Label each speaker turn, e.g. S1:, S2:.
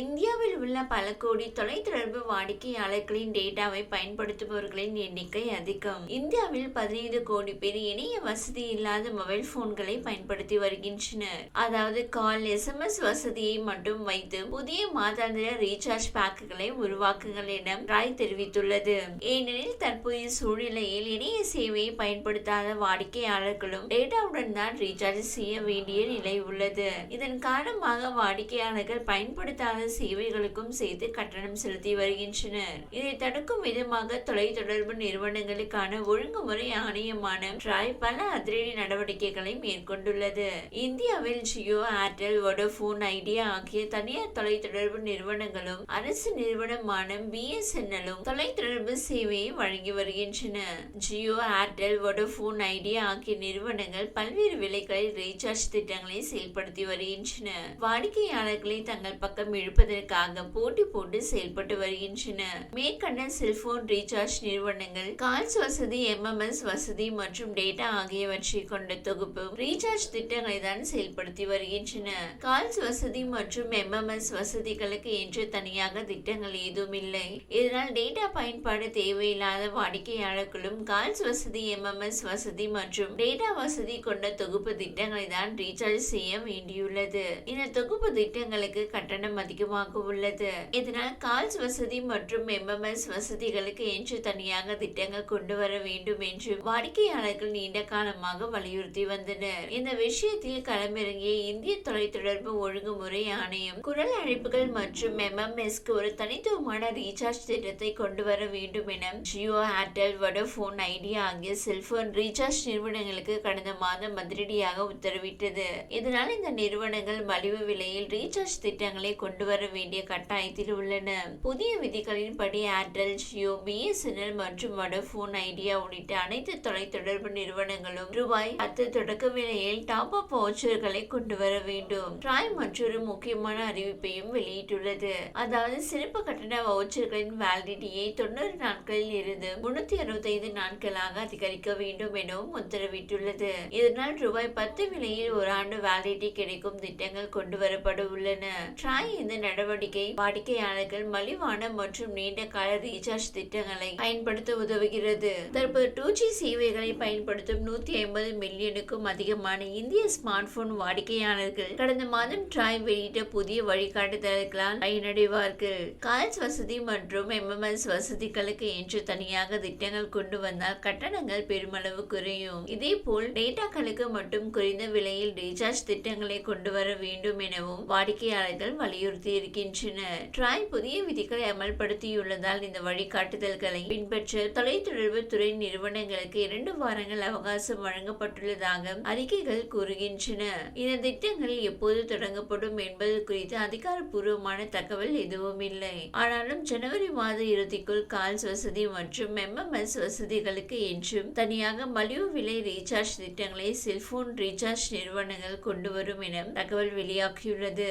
S1: இந்தியாவில் உள்ள பல கோடி தொலைத்தொடர்பு வாடிக்கையாளர்களின் டேட்டாவை பயன்படுத்துபவர்களின் எண்ணிக்கை அதிகம். இந்தியாவில் பதினைந்து கோடி பேர் இணைய வசதி இல்லாத மொபைல் போன்களை பயன்படுத்தி வருகின்றனர். அதாவது கால் எஸ்எம்எஸ் வசதியை மட்டும் வைத்து புதிய மாதாந்திர ரீசார்ஜ் பேக்குகளை உருவாக்குங்கள் என ராய் தெரிவித்துள்ளது. ஏனெனில் தற்போதைய சூழ்நிலையில் இணைய சேவையை பயன்படுத்தாத வாடிக்கையாளர்களும் டேட்டாவுடன் தான் ரீசார்ஜ் செய்ய வேண்டிய நிலை உள்ளது. இதன் காரணமாக வாடிக்கையாளர்கள் பயன்படுத்தாத சேவைகளுக்கும் செய்து கட்டணம் செலுத்தி வருகின்றனர். இதை தடுக்கும் விதமாக தொலைத்தொடர்பு நிறுவனங்களுக்கான ஒழுங்குமுறை ஆணையமான ட்ராய் பல அதிரடி நடவடிக்கைகளை மேற்கொண்டுள்ளது. இந்தியாவில் ஜியோ ஏர்டெல் வோடோபோன் ஐடியா ஆகிய தனியார் தொலைத்தொடர்பு நிறுவனங்களும் அரசு நிறுவனமான பிஎஸ்என்எல்லும் தொலைத்தொடர்பு சேவையை வழங்கி வருகின்றன. ஜியோ ஏர்டெல் வோடோபோன் ஐடியா ஆகிய நிறுவனங்கள் பல்வேறு விலைகளில் ரீசார்ஜ் திட்டங்களை செயல்படுத்தி வருகின்றன. வாடிக்கையாளர்களை தங்கள் பக்கம் எடுப்பதற்காக போட்டி போட்டு செயல்பட்டு வருகின்றன. மேற்கண்ட செல்போன் ரீசார்ஜ் நிறுவனங்கள் கால்ஸ் வசதி எம்எம்எஸ் வசதி மற்றும் டேட்டா ஆகியவற்றை கொண்ட தொகுப்பு ரீசார்ஜ் திட்டங்களை தான் செயல்படுத்தி வருகின்றன. கால்ஸ் வசதி மற்றும் எம்எம்எஸ் வசதிகளுக்கு என்று தனியாக திட்டங்கள் ஏதும் இல்லை இதனால் டேட்டா பயன்பாடு தேவையில்லாத வாடிக்கையாளர்களும் கால்ஸ் வசதி எம்எம்எஸ் வசதி மற்றும் டேட்டா வசதி கொண்ட தொகுப்பு திட்டங்களை தான் ரீசார்ஜ் செய்ய வேண்டியுள்ளது. இந்த தொகுப்பு திட்டங்களுக்கு கட்டணம் அதிகமாக உள்ளது இதனால் கால்ஸ் வசதி மற்றும் எம்எம்எஸ் வசதிகளுக்கு என்று தனியாக திட்டங்கள் கொண்டு வர வேண்டும் என்று வாடிக்கையாளர்கள் நீண்ட காலமாக வலியுறுத்தி வந்தனர். இந்த விஷயத்தில் களமிறங்கிய இந்திய தொலைத்தொடர்பு ஒழுங்குமுறை ஆணையம் குரல் அழைப்புகள் மற்றும் எம்எம்எஸ்க்கு ஒரு தனித்துவமான ரீசார்ஜ் திட்டத்தை கொண்டு வர வேண்டும் என ஜியோ ஏர்டெல் வோடோபோன் ஐடியா ஆகிய செல்போன் ரீசார்ஜ் நிறுவனங்களுக்கு கடந்த மாதம் அதிரடியாக உத்தரவிட்டது. இதனால் இந்த நிறுவனங்கள் மலிவு விலையில் ரீசார்ஜ் திட்டங்களை கொண்டு வர வேண்டிய கட்டாயத்தில் உள்ளன. புதிய விதிகளின்படி ஏர்டெல் ஜியோ பிஎஸ்என்எல் மற்றும் வடபோன் ஐடியா உள்ளிட்ட அனைத்து தொலைத்தொடர்பு நிறுவனங்களும் ரூபாய் பத்து தொடக்க விலையில் டாப் அப் வவுச்சர்களை கொண்டு வர வேண்டும். ட்ராய் மற்றொரு முக்கியமான அறிவிப்பையும் வெளியிட்டுள்ளது. அதாவது சிறப்பு கட்டண வவுச்சர்களின் வேலிடிட்டியை தொண்ணூறு நாட்களில் இருந்து முன்னூத்தி அறுபத்தி ஐந்து நாட்களாக அதிகரிக்க வேண்டும் எனவும் உத்தரவிட்டுள்ளது. இதனால் ரூபாய் பத்து விலையில் ஒரு ஆண்டு வேலிடிட்டி கிடைக்கும் திட்டங்கள் கொண்டு வரப்பட உள்ளன. ட்ராய் இந்த நடவடிக்கை வாடிக்கையாளர்கள் மலிவான மற்றும் நீண்ட கால ரீசார்ஜ் திட்டங்களை பயன்படுத்த உதவுகிறது. தற்போது டூ ஜி சேவைகளை பயன்படுத்தும் நூத்தி ஐம்பது மில்லியனுக்கும் அதிகமான இந்திய ஸ்மார்ட் போன் வாடிக்கையாளர்கள் கடந்த மாதம் ட்ராய் வெளியிட்ட புதிய வழிகாட்டுதல்களால் பயனடைவார்கள். கால்ஸ் வசதி மற்றும் எம்எம்எஸ் வசதிகளுக்கு என்று தனியாக திட்டங்கள் கொண்டு வந்தால் கட்டணங்கள் பெருமளவு குறையும். இதே போல் டேட்டாக்களுக்கு மட்டும் குறைந்த விலையில் ரீசார்ஜ் திட்டங்களை கொண்டு வர வேண்டும் எனவும் வாடிக்கையாளர்கள் வலியுறுத்தி இருக்கின்றன ட்ராய் புதிய விதிகளை அமல்படுத்தியுள்ளதால் இந்த வழிகாட்டுதல்களை பின்பற்ற தொலைத்தொடர்பு துறை நிறுவனங்களுக்கு இரண்டு வாரங்கள் அவகாசம் வழங்கப்பட்டுள்ளதாக அறிக்கைகள் கூறுகின்றன. இந்த திட்டங்கள் எப்போது தொடங்கப்படும் என்பது குறித்து அதிகாரப்பூர்வமான தகவல் எதுவும் இல்லை ஆனாலும் ஜனவரி மாத இறுதிக்குள் கால்ஸ் வசதி மற்றும் எம்எம்எஸ் வசதிகளுக்கு என்றும் தனியாக மலிவு விலை ரீசார்ஜ் திட்டங்களை செல்போன் ரீசார்ஜ் நிறுவனங்கள் கொண்டு வரும் என தகவல் வெளியாகியுள்ளது.